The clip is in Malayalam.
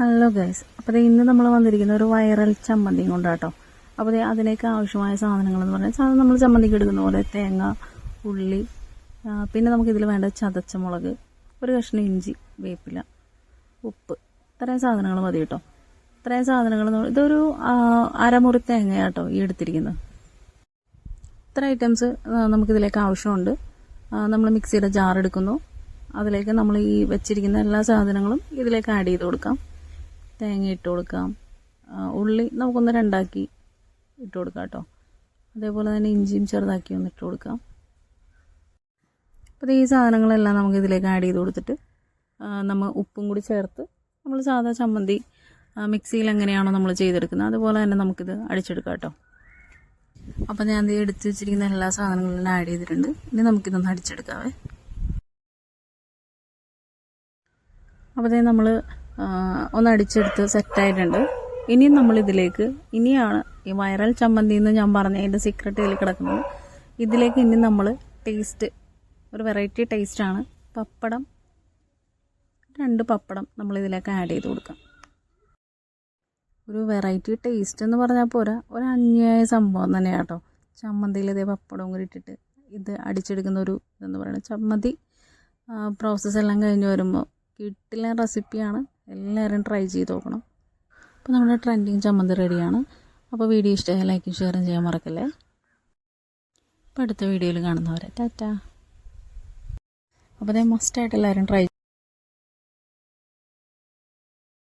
ഹലോ ഗൈസ് അപ്പോൾ ഇന്ന് നമ്മൾ വന്നിരിക്കുന്ന ഒരു വൈറൽ ചമ്മന്തി കൊണ്ടാട്ടോ. അപ്പോൾ അതിലേക്ക് ആവശ്യമായ സാധനങ്ങൾ എന്ന് പറഞ്ഞാൽ സാധനം നമ്മൾ ചമ്മന്തിക്ക് എടുക്കുന്ന പോലെ തേങ്ങ ഉള്ളി പിന്നെ നമുക്ക് ഇതിൽ വേണ്ട ചതച്ച മുളക് ഒരു കഷ്ണം ഇഞ്ചി വേപ്പില ഉപ്പ്. ഇത്രയും സാധനങ്ങൾ മതി കേട്ടോ. ഇത്രയും സാധനങ്ങൾ ഇതൊരു അരമുറി തേങ്ങയാട്ടോ ഈ എടുത്തിരിക്കുന്നത്. ഇത്ര ഐറ്റംസ് നമുക്കിതിലേക്ക് ആവശ്യമുണ്ട്. നമ്മൾ മിക്സിയുടെ ജാർ എടുക്കുന്നു. അതിലേക്ക് നമ്മൾ ഈ വെച്ചിരിക്കുന്ന എല്ലാ സാധനങ്ങളും ഇതിലേക്ക് ആഡ് ചെയ്ത് കൊടുക്കാം. തേങ്ങ ഇട്ട് കൊടുക്കാം. ഉള്ളി നമുക്കൊന്ന് രണ്ടാക്കി ഇട്ട് കൊടുക്കാം കേട്ടോ. അതേപോലെ തന്നെ ഇഞ്ചിയും ചെറുതാക്കി ഒന്ന് ഇട്ട് കൊടുക്കാം. അപ്പോൾ ഈ സാധനങ്ങളെല്ലാം നമുക്ക് ഇതിലേക്ക് ആഡ് ചെയ്ത് കൊടുത്തിട്ട് നമ്മൾ ഉപ്പും കൂടി ചേർത്ത് നമ്മൾ സാധാ ചമ്മന്തി മിക്സിയിൽ എങ്ങനെയാണോ നമ്മൾ ചെയ്തെടുക്കുന്നത്. അതുപോലെ തന്നെ നമുക്കിത് അടിച്ചെടുക്കാം കേട്ടോ. അപ്പം ഞാൻ ഇത് എടുത്ത് വെച്ചിരിക്കുന്ന എല്ലാ സാധനങ്ങളും ആഡ് ചെയ്തിട്ടുണ്ട്. ഇനി നമുക്കിതൊന്ന് അടിച്ചെടുക്കാവേ. അപ്പോൾ നമ്മൾ ഒന്ന് അടിച്ചെടുത്ത് സെറ്റായിട്ടുണ്ട് ഇനിയും നമ്മൾ ഇതിലേക്ക് ഇനിയാണ് ഈ വൈറൽ ചമ്മന്തി എന്ന് ഞാൻ പറഞ്ഞ അതിന്റെ സീക്രട്ട് ഇതിൽ കിടക്കുന്നത്. ഇതിലേക്ക് ഇനി നമ്മൾ ടേസ്റ്റ് ഒരു വെറൈറ്റി ടേസ്റ്റാണ് പപ്പടം രണ്ട് പപ്പടം നമ്മൾ ഇതിലേക്ക് ആഡ് ചെയ്ത് കൊടുക്കാം. ഒരു വെറൈറ്റി ടേസ്റ്റ് എന്ന് പറഞ്ഞാൽ പോരാ ഒരു അന്യായ സംഭവം തന്നെയാണ് കേട്ടോ ചമ്മന്തിയിൽ ഇതേ പപ്പടവും കൂടി ഇട്ടിട്ട് ഇത് അടിച്ചെടുക്കുന്ന ഒരു ഇതെന്ന് പറയുന്നത് ചമ്മന്തി പ്രോസസ്സെല്ലാം കഴിഞ്ഞ് വരുമ്പോൾ കിട്ടില്ല റെസിപ്പിയാണ് എല്ലാവരും ട്രൈ ചെയ്ത് നോക്കണം. അപ്പോൾ നമ്മുടെ ട്രെൻഡിങ് ചമ്മന്തി റെഡിയാണ് അപ്പോൾ വീഡിയോ ഇഷ്ടമായ ലൈക്കും ഷെയറും ചെയ്യാൻ മറക്കല്ലേ? അപ്പോൾ അടുത്ത വീഡിയോയിൽ കാണുന്നവരെ ടാറ്റ. അപ്പോൾ അതേ മസ്റ്റായിട്ട് എല്ലാവരും ട്രൈ